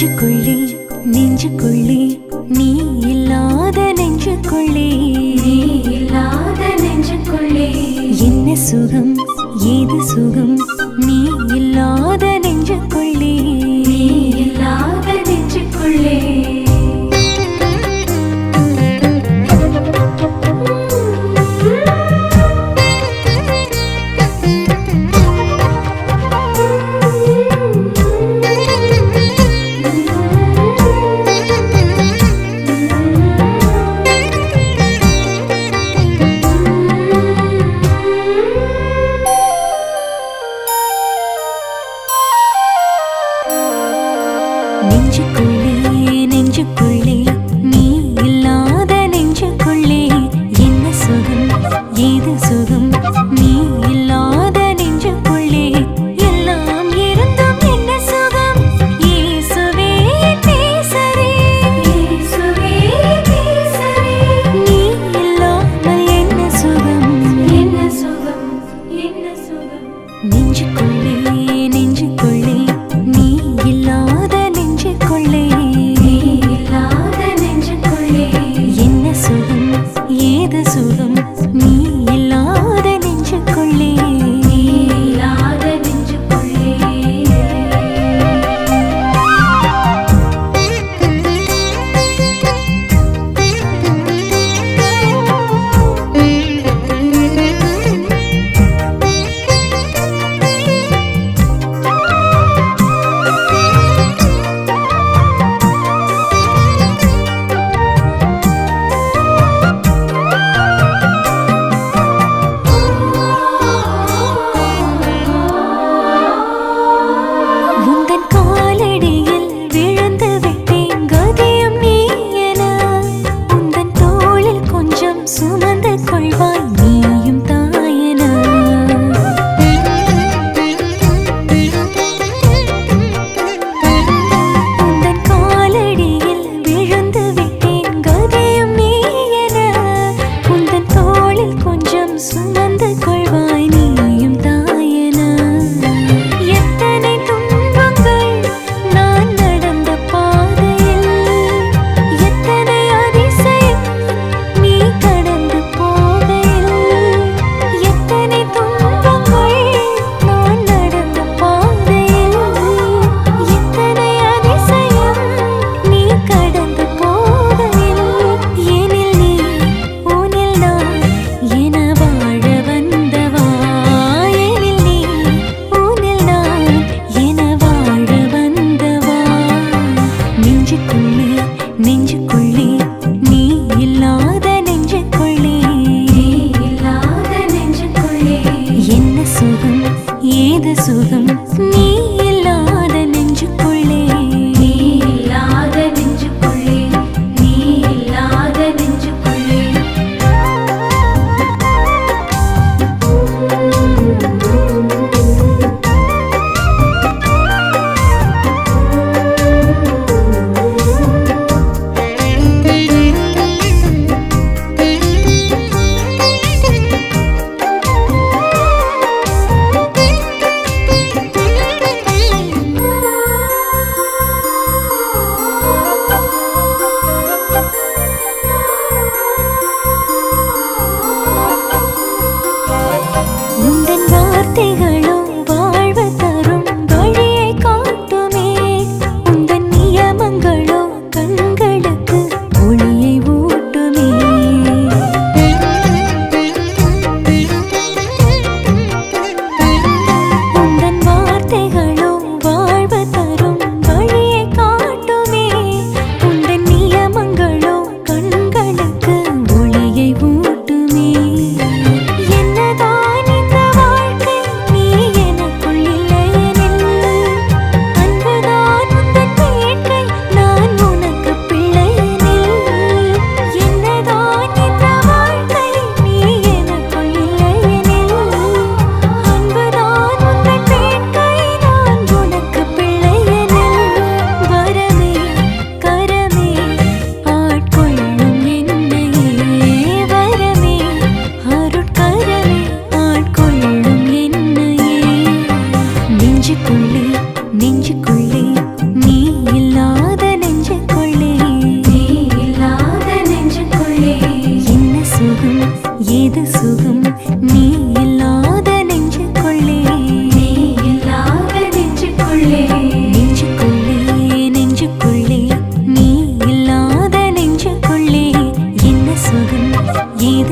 நெஞ்சுக்குள்ளே நெஞ்சுக்குள்ளே நீ இல்லாத நெஞ்சுக்குள்ளே. நீ இல்லாத நெஞ்சுக்குள்ளே. என்ன சுகம் ஏது சுகம்? நீ இல்லாத நெஞ்சுக்குள்ளே. chico. Y...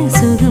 ಸುಗ